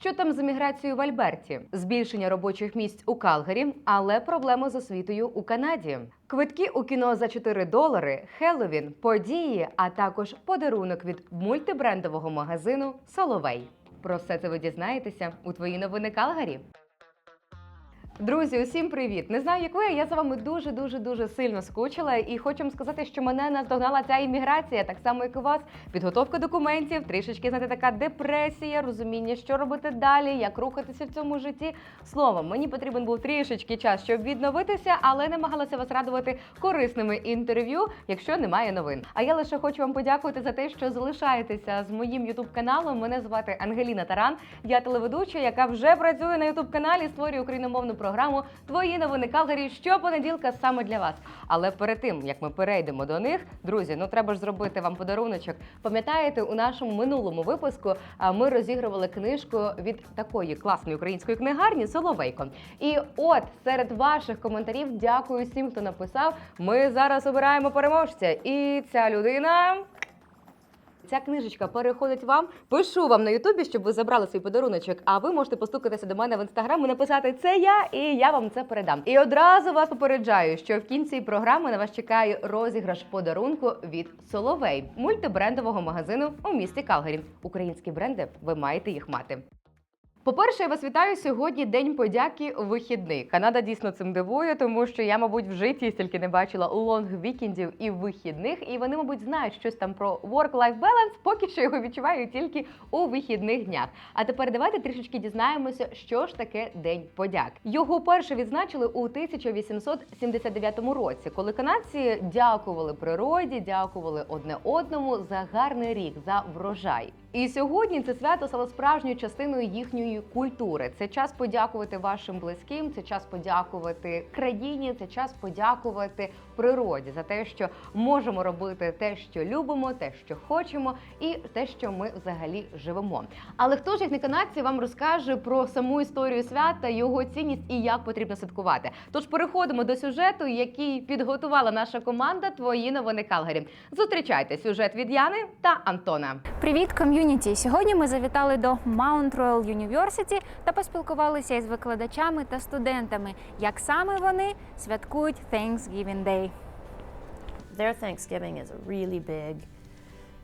Що там з еміграцією в Альберті? Збільшення робочих місць у Калгарі, але проблеми з освітою у Канаді. Квитки у кіно за 4 долари, Хеллоуін, події, а також подарунок від мультибрендового магазину Соловей. Про все це ви дізнаєтеся у твої новини Калгарі. Друзі, усім привіт! Не знаю, як ви, я за вами дуже дуже дуже сильно скучила, і хочу вам сказати, що мене наздогнала ця імміграція, так само як і вас. Підготовка документів, трішечки знаєте, така депресія, розуміння, що робити далі, як рухатися в цьому житті. Словом, мені потрібен був трішечки час, щоб відновитися, але намагалася вас радувати корисними інтерв'ю, якщо немає новин. А я лише хочу вам подякувати за те, що залишаєтеся з моїм ютуб каналом. Мене звати Ангеліна Таран. Я телеведуча, яка вже працює на ютуб каналі, створює україномовну програму Твої новини Калгарі щопонеділка саме для вас. Але перед тим як ми перейдемо до них, друзі, ну треба ж зробити вам подаруночок. Пам'ятаєте, у нашому минулому випуску ми розігрували книжку від такої класної української книгарні Соловейко. І от серед ваших коментарів дякую всім, хто написав. Ми зараз обираємо переможця. І ця людина. Ця книжечка переходить вам. Пишу вам на Ютубі, щоб ви забрали свій подаруночок. А ви можете постукатися до мене в інстаграм і написати це я, і я вам це передам. І одразу вас попереджаю, що в кінці програми на вас чекає розіграш подарунку від Соловей, мультибрендового магазину у місті Калгарі. Українські бренди, ви маєте їх мати. По-перше, я вас вітаю сьогодні День подяки вихідний. Канада дійсно цим дивує, тому що я, мабуть, в житті стільки не бачила лонг вікендів і вихідних, і вони, мабуть, знають щось там про work-life balance, поки що його відчуваю тільки у вихідних днях. А тепер давайте трішечки дізнаємося, що ж таке День подяк. Його перше відзначили у 1879 році, коли канадці дякували природі, дякували одне одному за гарний рік, за врожай. І сьогодні це свято стало справжньою частиною їхньої культури. Це час подякувати вашим близьким, це час подякувати країні, це час подякувати природі за те, що можемо робити те, що любимо, те, що хочемо, і те, що ми взагалі живемо. Але хто ж як не канадці вам розкаже про саму історію свята, його цінність і як потрібно святкувати? Тож переходимо до сюжету, який підготувала наша команда. Твої новини Калгарі. Зустрічайте сюжет від Яни та Антона. Привіт, ком'юніті! Сьогодні ми завітали до Mount Royal University та поспілкувалися із викладачами та студентами, як саме вони святкують Thanksgiving Day. Their Thanksgiving is a really big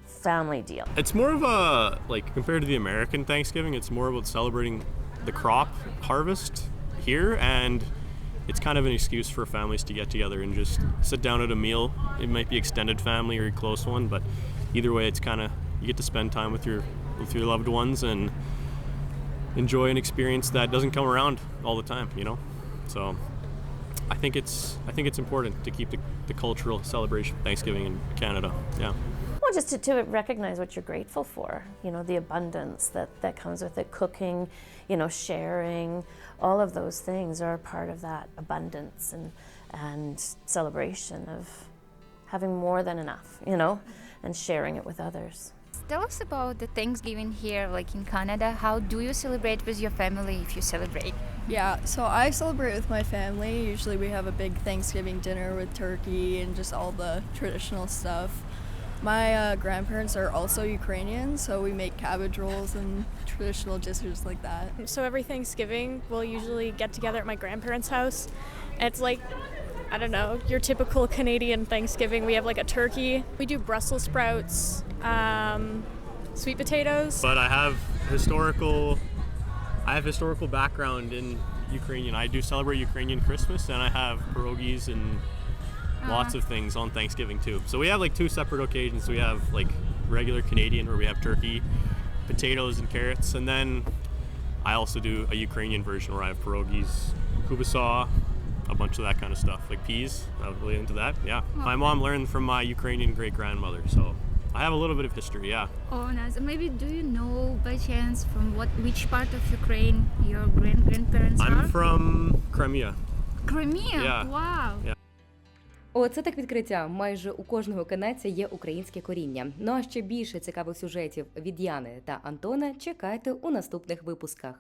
family deal. It's more of a like compared to the American Thanksgiving, it's more about celebrating the crop harvest here and it's kind of an excuse for families to get together and just sit down at a meal. It might be extended family or a close one, but either way it's kind of you get to spend time with your with your loved ones and enjoy an experience that doesn't come around all the time, you know. So I think it's I think it's important to keep the, the cultural celebration of Thanksgiving in Canada. Yeah. Well, just to, to recognize what you're grateful for, you know, the abundance that, that comes with it, cooking, you know, sharing, all of those things are part of that abundance and, and celebration of having more than enough, you know, and sharing it with others. Tell us about the Thanksgiving here, like in Canada. How do you celebrate with your family if you celebrate? Yeah, so I celebrate with my family. Usually we have a big Thanksgiving dinner with turkey and just all the traditional stuff. My uh, grandparents are also Ukrainian, so we make cabbage rolls and traditional dishes like that. So every Thanksgiving, we'll usually get together at my grandparents' house. And it's like, I don't know, your typical Canadian Thanksgiving. We have like a turkey. We do Brussels sprouts, um, sweet potatoes. but I have historical I have historical background in Ukrainian. I do celebrate Ukrainian Christmas and I have pierogies and lots of things on Thanksgiving too. So we have like two separate occasions. We have like regular Canadian where we have turkey, potatoes and carrots and then I also do a Ukrainian version where I have pierogies, kubasa, a bunch of that kind of stuff, like peas. I'm really into that. Yeah. My mom learned from my Ukrainian great grandmother, so I have a little bit of history, yeah. Oh, nice. Maybe do you know by chance from what which part of Ukraine your grand grandparents I'm are? from Crimea. Crimea. Yeah. Wow. Yeah. Оце так відкриття. Майже у кожного канадця є українське коріння. Ну а ще більше цікавих сюжетів від Яни та Антона чекайте у наступних випусках.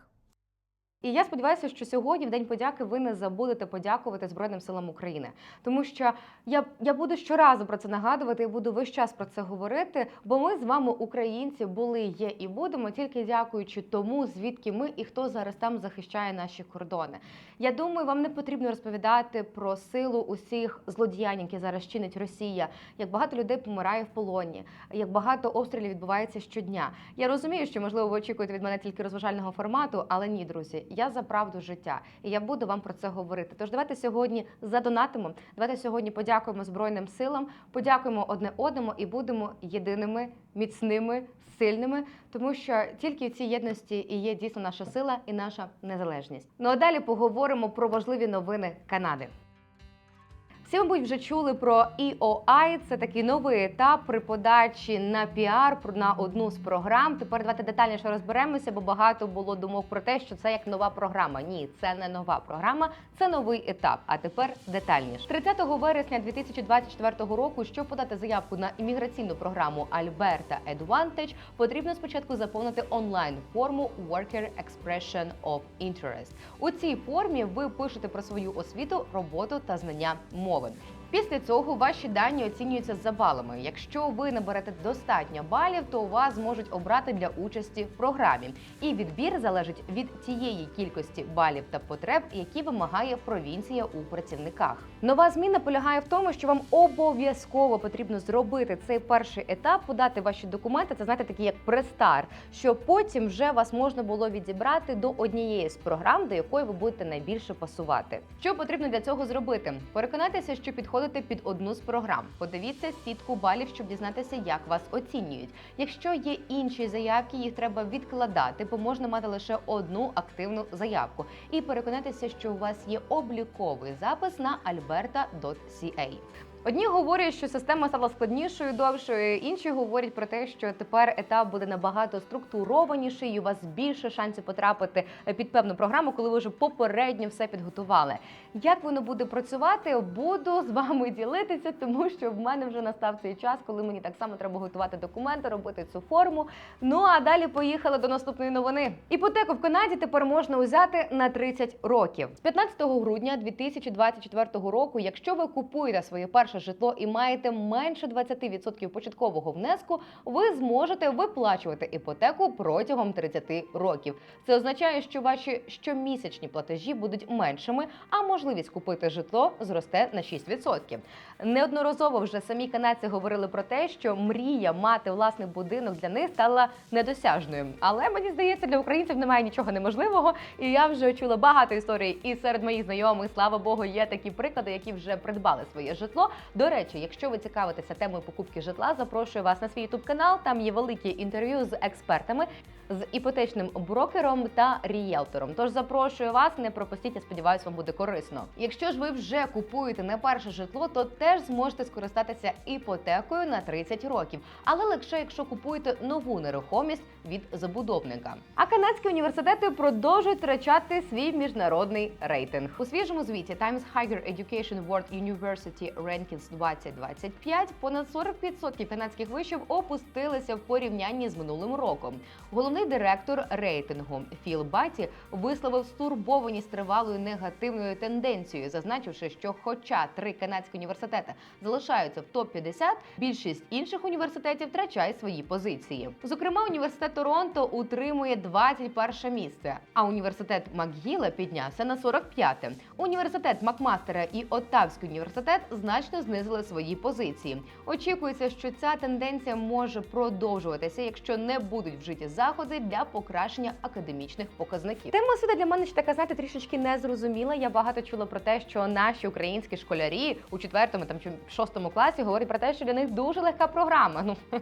І я сподіваюся, що сьогодні, в день подяки, ви не забудете подякувати Збройним силам України, тому що я, я буду щоразу про це нагадувати і буду весь час про це говорити. Бо ми з вами, українці, були, є і будемо тільки дякуючи тому, звідки ми і хто зараз там захищає наші кордони. Я думаю, вам не потрібно розповідати про силу усіх злодіянь, які зараз чинить Росія, як багато людей помирає в полоні, як багато обстрілів відбувається щодня. Я розумію, що можливо ви очікуєте від мене тільки розважального формату, але ні, друзі, я за правду життя, і я буду вам про це говорити. Тож давайте сьогодні задонатимо. Давайте сьогодні подякуємо Збройним силам, подякуємо одне одному і будемо єдиними, міцними, сильними, тому що тільки в цій єдності і є дійсно наша сила і наша незалежність. Ну а далі поговоримо про важливі новини Канади. Всі, мабуть, вже чули про EOI. Це такий новий етап при подачі на піар на одну з програм. Тепер давайте детальніше розберемося, бо багато було думок про те, що це як нова програма. Ні, це не нова програма, це новий етап. А тепер детальніше. 30 вересня 2024 року, щоб подати заявку на імміграційну програму Alberta Advantage, потрібно спочатку заповнити онлайн форму Worker Expression of Interest. У цій формі ви пишете про свою освіту, роботу та знання мови. Mowen. Після цього ваші дані оцінюються за балами. Якщо ви наберете достатньо балів, то вас зможуть обрати для участі в програмі. І відбір залежить від тієї кількості балів та потреб, які вимагає провінція у працівниках. Нова зміна полягає в тому, що вам обов'язково потрібно зробити цей перший етап, подати ваші документи. Це знаєте, такий як престар, щоб потім вже вас можна було відібрати до однієї з програм, до якої ви будете найбільше пасувати. Що потрібно для цього зробити? Переконайтеся, що підходите під одну з програм. Подивіться сітку балів, щоб дізнатися, як вас оцінюють. Якщо є інші заявки, їх треба відкладати, бо можна мати лише одну активну заявку. І переконайтеся, що у вас є обліковий запис на alberta.ca. Одні говорять, що система стала складнішою, довшою. Інші говорять про те, що тепер етап буде набагато структурованіший, і у вас більше шансів потрапити під певну програму, коли ви вже попередньо все підготували. Як воно буде працювати, буду з вами ділитися, тому що в мене вже настав цей час, коли мені так само треба готувати документи, робити цю форму. Ну а далі поїхали до наступної новини. Іпотеку в Канаді тепер можна узяти на 30 років. З 15 грудня 2024 року, якщо ви купуєте своє перше житло і маєте менше 20% початкового внеску, ви зможете виплачувати іпотеку протягом 30 років. Це означає, що ваші щомісячні платежі будуть меншими, а можливість купити житло зросте на 6%. Неодноразово вже самі канадці говорили про те, що мрія мати власний будинок для них стала недосяжною. Але мені здається, для українців немає нічого неможливого. І я вже чула багато історій. І серед моїх знайомих, слава Богу, є такі приклади, які вже придбали своє житло. До речі, якщо ви цікавитеся темою покупки житла, запрошую вас на свій youtube канал. Там є великі інтерв'ю з експертами, з іпотечним брокером та ріелтором. Тож запрошую вас, не пропустіть, я сподіваюся, вам буде корисно. Якщо ж ви вже купуєте не перше житло, то теж зможете скористатися іпотекою на 30 років, але лише якщо купуєте нову нерухомість від забудовника. А канадські університети продовжують втрачати свій міжнародний рейтинг у свіжому звіті Times Higher Education World University Rankings 2025 понад 40% канадських вишів опустилися в порівнянні з минулим роком. Головний директор рейтингу Філ Баті висловив стурбованість тривалою негативною тенденцією, зазначивши, що, хоча три канадські університети залишаються в топ 50 більшість інших університетів втрачає свої позиції. Зокрема, університет Торонто утримує 21 місце, а університет Макгіла піднявся на 45-те. Університет Макмастера і Оттавський університет значно знизили свої позиції. Очікується, що ця тенденція може продовжуватися, якщо не будуть вжиті заходи для покращення академічних показників. Тема освіти для мене ще така, знаєте, трішечки незрозуміла. Я багато чула про те, що наші українські школярі у четвертому там чи шостому класі говорять про те, що для них дуже легка програма. Ну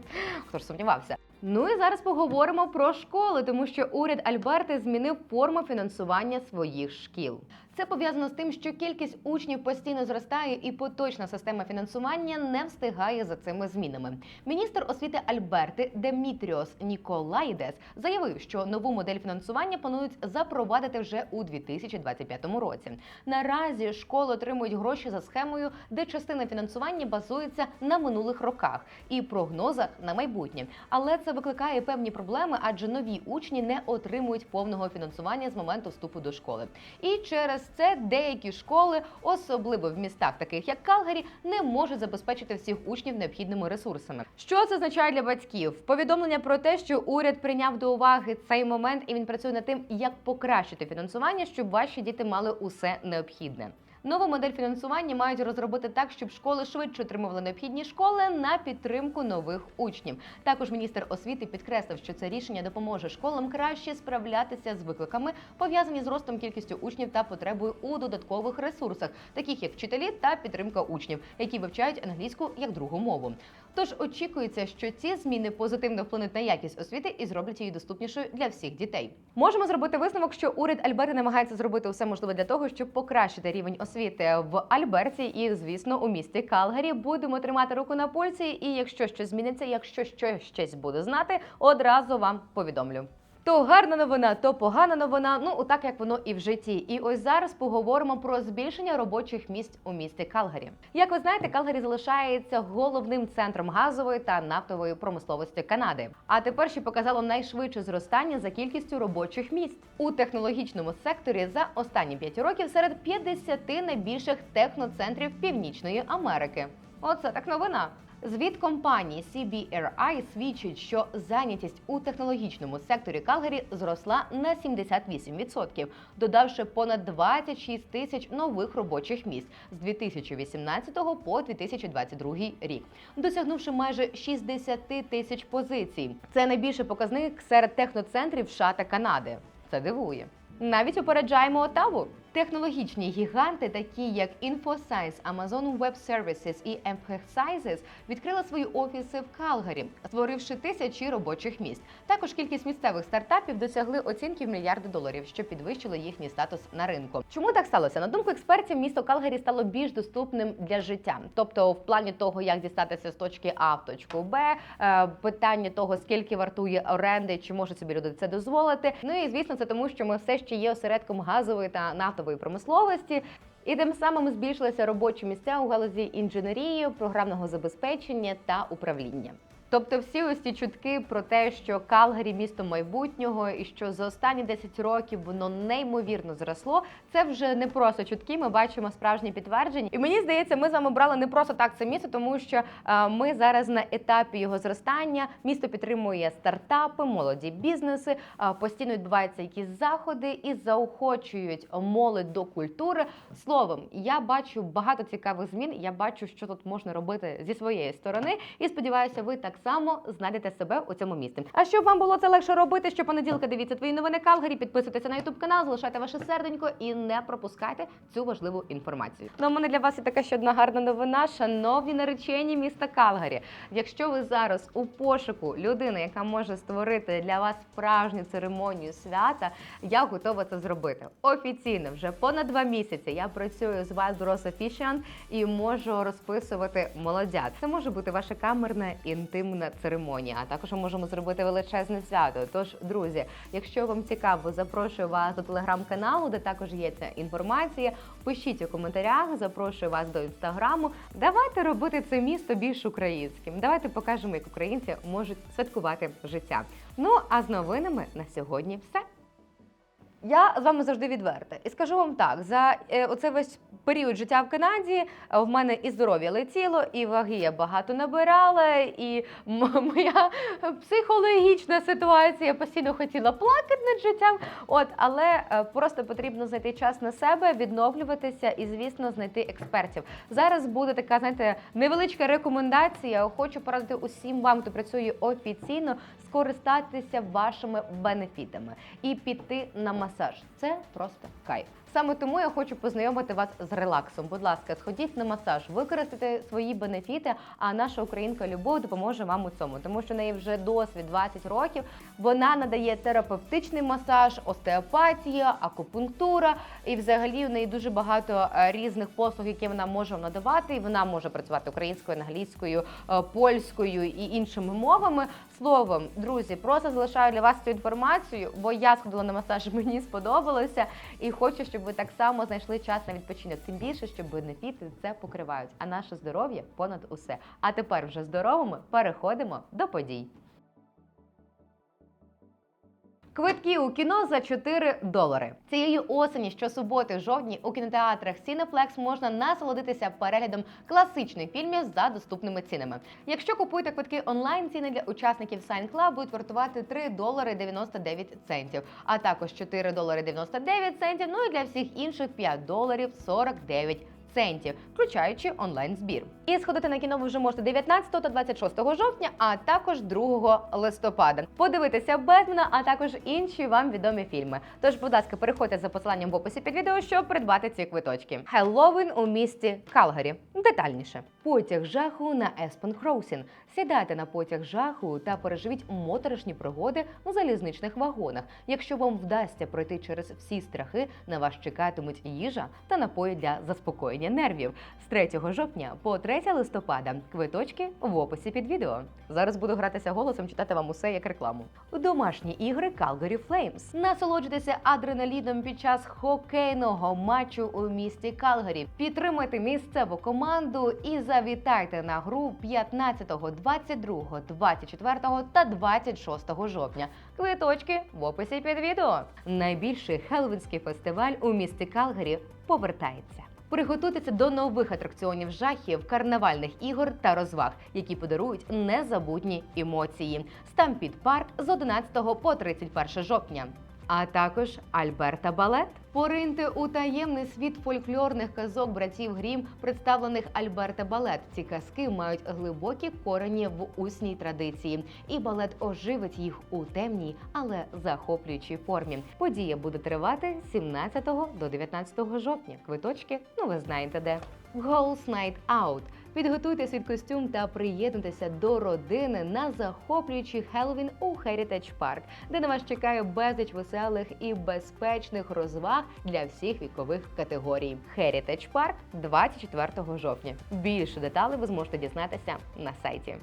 хто ж сумнівався. Ну і зараз поговоримо про школи, тому що уряд Альберти змінив форму фінансування своїх шкіл. Це пов'язано з тим, що кількість учнів постійно зростає, і поточна система фінансування не встигає за цими змінами. Міністр освіти Альберти Демітріос Ніколайдес заявив, що нову модель фінансування планують запровадити вже у 2025 році. Наразі школи отримують гроші за схемою, де частина фінансування базується на минулих роках і прогнозах на майбутнє. Але це це викликає певні проблеми, адже нові учні не отримують повного фінансування з моменту вступу до школи. І через це деякі школи, особливо в містах, таких як Калгарі, не можуть забезпечити всіх учнів необхідними ресурсами. Що це означає для батьків? Повідомлення про те, що уряд прийняв до уваги цей момент і він працює над тим, як покращити фінансування, щоб ваші діти мали усе необхідне. Нову модель фінансування мають розробити так, щоб школи швидше отримували необхідні школи на підтримку нових учнів. Також міністр освіти підкреслив, що це рішення допоможе школам краще справлятися з викликами, пов'язані з ростом кількістю учнів та потребою у додаткових ресурсах, таких як вчителі та підтримка учнів, які вивчають англійську як другу мову. Тож очікується, що ці зміни позитивно вплинуть на якість освіти і зроблять її доступнішою для всіх дітей. Можемо зробити висновок, що уряд Альберти намагається зробити все можливе для того, щоб покращити рівень освіти в Альберті і, звісно, у місті Калгарі. Будемо тримати руку на пульсі. І якщо щось зміниться, якщо що щось буде знати, одразу вам повідомлю. То гарна новина, то погана новина. Ну отак як воно і в житті. І ось зараз поговоримо про збільшення робочих місць у місті Калгарі. Як ви знаєте, Калгарі залишається головним центром газової та нафтової промисловості Канади. А тепер ще показало найшвидше зростання за кількістю робочих місць у технологічному секторі за останні 5 років серед 50 найбільших техноцентрів Північної Америки. Оце так новина. Звіт компанії CBRI свідчить, що зайнятість у технологічному секторі Калгарі зросла на 78%, додавши понад 26 тисяч нових робочих місць з 2018 по 2022 рік, досягнувши майже 60 тисяч позицій. Це найбільший показник серед техноцентрів США та Канади. Це дивує. Навіть упереджаємо Отаву. Технологічні гіганти, такі як InfoScience, Amazon Web Services і Emphasizes, відкрили свої офіси в Калгарі, створивши тисячі робочих місць. Також кількість місцевих стартапів досягли оцінки в мільярди доларів, що підвищило їхній статус на ринку. Чому так сталося? На думку експертів, місто Калгарі стало більш доступним для життя. Тобто, в плані того, як дістатися з точки А в точку Б, е, питання того, скільки вартує оренди, чи можуть собі люди це дозволити. Ну і звісно, це тому, що ми все ще є осередком газової та нафтової промисловості. І тим самим збільшилися робочі місця у галузі інженерії, програмного забезпечення та управління. Тобто, всі ось ці чутки про те, що Калгарі місто майбутнього, і що за останні 10 років воно неймовірно зросло. Це вже не просто чутки. Ми бачимо справжні підтвердження. І мені здається, ми з вами брали не просто так це місто, тому що е, ми зараз на етапі його зростання. Місто підтримує стартапи, молоді бізнеси. е, постійно відбуваються якісь заходи і заохочують молодь до культури. Словом, я бачу багато цікавих змін. Я бачу, що тут можна робити зі своєї сторони, і сподіваюся, ви так само знайдете себе у цьому місці. А щоб вам було це легше робити, щопонеділка дивіться твої новини Калгарі, підписуйтеся на ютуб канал, залишайте ваше серденько і не пропускайте цю важливу інформацію. Ну, в мене для вас є така ще одна гарна новина. Шановні наречені міста Калгарі. Якщо ви зараз у пошуку людини, яка може створити для вас справжню церемонію свята, я готова це зробити. Офіційно вже понад два місяці я працюю з Rose Officiant і можу розписувати молодят. Це може бути ваша камерна інтимна церемонія. А також ми можемо зробити величезне свято. Тож, друзі, якщо вам цікаво, запрошую вас до телеграм-каналу, де також є ця інформація. Пишіть у коментарях, запрошую вас до інстаграму. Давайте робити це місто більш українським. Давайте покажемо, як українці можуть святкувати життя. Ну а з новинами на сьогодні все. Я з вами завжди відверта. І скажу вам так: за е, оцей весь період життя в Канаді е, в мене і здоров'я летіло, і ваги я багато набирала, і моя психологічна ситуація постійно хотіла плакати над життям. От, але е, просто потрібно знайти час на себе, відновлюватися і, звісно, знайти експертів. Зараз буде така, знаєте, невеличка рекомендація. Хочу порадити усім вам, хто працює офіційно, скористатися вашими бенефітами і піти на масаж. Це просто кайф. Саме тому я хочу познайомити вас з релаксом. Будь ласка, сходіть на масаж, використайте свої бенефіти. А наша українка Любов допоможе вам у цьому, тому що в неї вже досвід 20 років. Вона надає терапевтичний масаж, остеопатія, акупунктура. І взагалі в неї дуже багато е, різних послуг, які вона може надавати. І вона може працювати українською, англійською, е, польською і іншими мовами. Словом, друзі, просто залишаю для вас цю інформацію, бо я сходила на масаж, мені сподобалося, і хочу, щоб ви так само знайшли час на відпочинок. Тим більше, що бенефіти це покривають. А наше здоров'я понад усе. А тепер вже здоровими переходимо до подій. Квитки у кіно за 4 долари. Цієї осені щосуботи в жовтні у кінотеатрах Cineplex можна насолодитися переглядом класичних фільмів за доступними цінами. Якщо купуєте квитки онлайн, ціни для учасників Sign Club будуть вартувати 3 долари 99 центів, а також 4 долари 99 центів. Ну і для всіх інших 5 доларів 49 центів, включаючи онлайн збір. І сходити на кіно ви вже можете 19 та 26 жовтня, а також 2 листопада. Подивитися Бетмена, а також інші вам відомі фільми. Тож, будь ласка, переходьте за посиланням в описі під відео, щоб придбати ці квиточки. Хеллоуін у місті Калгарі. Детальніше. Потяг жаху на Еспен Кроусін. Сідайте на потяг жаху та переживіть моторошні пригоди у залізничних вагонах. Якщо вам вдасться пройти через всі страхи, на вас чекатимуть їжа та напої для заспокоєння нервів з 3 жовтня по 3 листопада. Квиточки в описі під відео. Зараз буду гратися голосом, читати вам усе як рекламу. Домашні ігри Calgary Flames. Насолоджуйтеся адреналіном під час хокейного матчу у місті Калгарі. Підтримайте місцеву команду і завітайте на гру 15, 22, 24 та 26 жовтня. Квиточки в описі під відео. Найбільший хеллоуінський фестиваль у місті Калгарі повертається. Приготуйтеся до нових атракціонів жахів, карнавальних ігор та розваг, які подарують незабутні емоції. Стампід парк з 11 по 31 жовтня. А також Альберта Балет. Пориньте у таємний світ фольклорних казок братів Грім, представлених Альберта Балет. Ці казки мають глибокі корені в усній традиції, і балет оживить їх у темній, але захоплюючій формі. Подія буде тривати з 17 до 19 жовтня. Квиточки, ну ви знаєте де. Girls Night Out. Підготуйте свій костюм та приєднуйтеся до родини на захоплюючий Хеллоуін у Heritage Park, де на вас чекає безліч веселих і безпечних розваг для всіх вікових категорій. Heritage Park 24 жовтня. Більше деталей ви зможете дізнатися на сайті.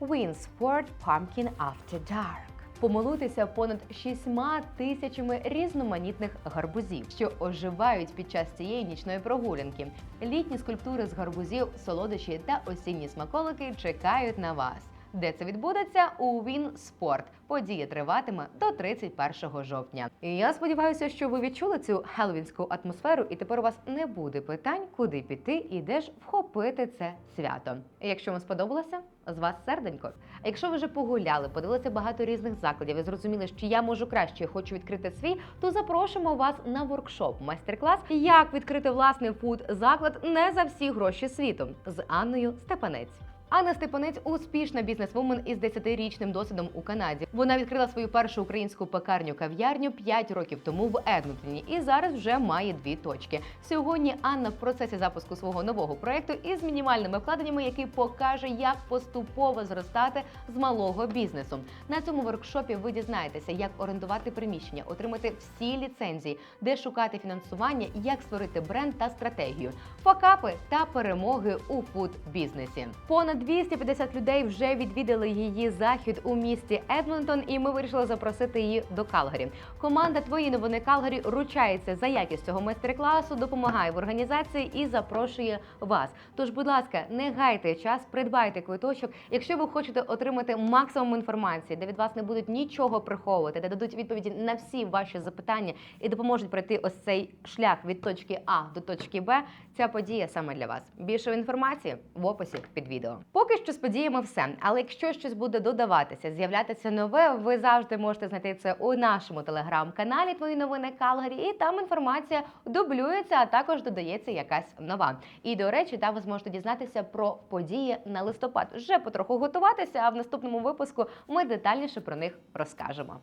Winsport Pumpkin After Dark. Помилуйтеся понад шістьма тисячами різноманітних гарбузів, що оживають під час цієї нічної прогулянки. Літні скульптури з гарбузів, солодощі та осінні смаколики чекають на вас. Де це відбудеться у Він Спорт. Подія триватиме до 31 жовтня. І я сподіваюся, що ви відчули цю хеллоуінську атмосферу, і тепер у вас не буде питань, куди піти і де ж вхопити це свято. Якщо вам сподобалося, з вас серденько. А якщо ви вже погуляли, подивилися багато різних закладів і зрозуміли, що я можу краще, я хочу відкрити свій, то запрошуємо вас на воркшоп, майстер-клас, як відкрити власний фуд-заклад не за всі гроші світу з Анною Степанець. Анна Степанець успішна бізнесвумен із 10-річним досвідом у Канаді. Вона відкрила свою першу українську пекарню кав'ярню 5 років тому в Едмонтоні і зараз вже має дві точки. Сьогодні Анна в процесі запуску свого нового проекту із мінімальними вкладеннями, який покаже, як поступово зростати з малого бізнесу. На цьому воркшопі ви дізнаєтеся, як орендувати приміщення, отримати всі ліцензії, де шукати фінансування, як створити бренд та стратегію, факапи та перемоги у фуд-бізнесі. Понад 250 людей вже відвідали її захід у місті Едмонтон, і ми вирішили запросити її до Калгарі. Команда Твої новини Калгарі ручається за якість цього майстер-класу, допомагає в організації і запрошує вас. Тож, будь ласка, не гайте час, придбайте квиточок. Якщо ви хочете отримати максимум інформації, де від вас не будуть нічого приховувати, де дадуть відповіді на всі ваші запитання і допоможуть пройти ось цей шлях від точки А до точки Б. Ця подія саме для вас. Більше інформації в описі під відео. Поки що з подіями все. Але якщо щось буде додаватися, з'являтися нове, ви завжди можете знайти це у нашому телеграм-каналі Твої новини Калгарі, і там інформація дублюється, а також додається якась нова. І до речі, там ви зможете дізнатися про події на листопад. Вже потроху готуватися, а в наступному випуску ми детальніше про них розкажемо.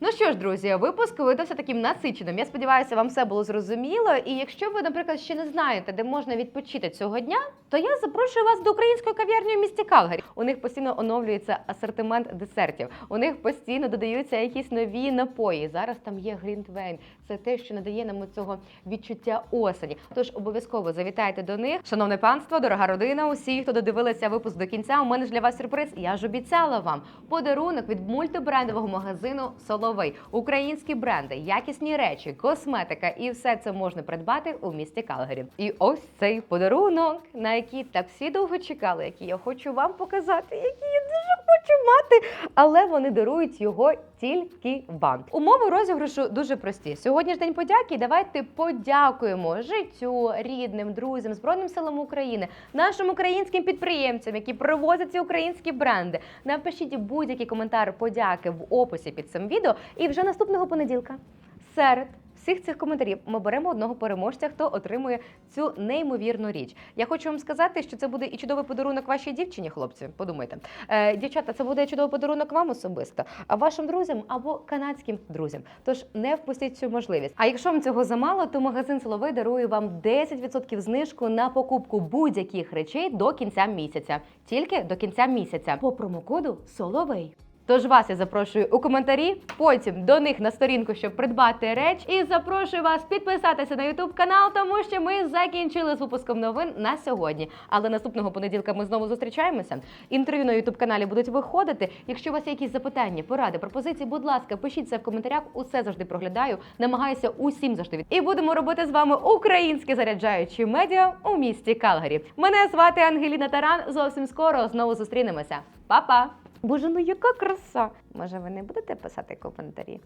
Ну що ж, друзі, випуск видався таким насиченим. Я сподіваюся, вам все було зрозуміло. І якщо ви, наприклад, ще не знаєте, де можна відпочити цього дня, то я запрошую вас до української кав'ярні в місті Калгарі. У них постійно оновлюється асортимент десертів. У них постійно додаються якісь нові напої. Зараз там є Глінтвейн. Це те, що надає нам цього відчуття осені. Тож обов'язково завітайте до них. Шановне панство, дорога родина, усі, хто додивилися випуск до кінця. У мене ж для вас сюрприз. Я ж обіцяла вам подарунок від мультибрендового магазину Соловей. Українські бренди, якісні речі, косметика і все це можна придбати у місті Калгарі. І ось цей подарунок, на який так всі довго чекали, який я хочу вам показати, який я дуже хочу мати, але вони дарують його тільки вам. Умови розіграшу дуже прості. Сьогодні ж день подяки. Давайте подякуємо життю, рідним, друзям, збройним силам України, нашим українським підприємцям, які привозять ці українські бренди. Напишіть будь-який коментар подяки в описі під цим відео, і вже наступного понеділка серед всіх цих коментарів ми беремо одного переможця, хто отримує цю неймовірну річ. Я хочу вам сказати, що це буде і чудовий подарунок вашій дівчині, хлопці. Подумайте, е, дівчата, це буде чудовий подарунок вам особисто, а вашим друзям або канадським друзям. Тож не впустіть цю можливість. А якщо вам цього замало, то магазин Соловей дарує вам 10% знижку на покупку будь-яких речей до кінця місяця. Тільки до кінця місяця по промокоду Соловей. Тож вас я запрошую у коментарі, потім до них на сторінку, щоб придбати реч, і запрошую вас підписатися на YouTube канал, тому що ми закінчили з випуском новин на сьогодні. Але наступного понеділка ми знову зустрічаємося. Інтерв'ю на YouTube каналі будуть виходити. Якщо у вас є якісь запитання, поради, пропозиції, будь ласка, пишіть це в коментарях. Усе завжди проглядаю. Намагаюся усім завжди від. І будемо робити з вами українське заряджаючі медіа у місті Калгарі. Мене звати Ангеліна Таран. Зовсім скоро знову зустрінемося. Па-па! Боже, ну яка краса! Може, ви не будете писати коментарі?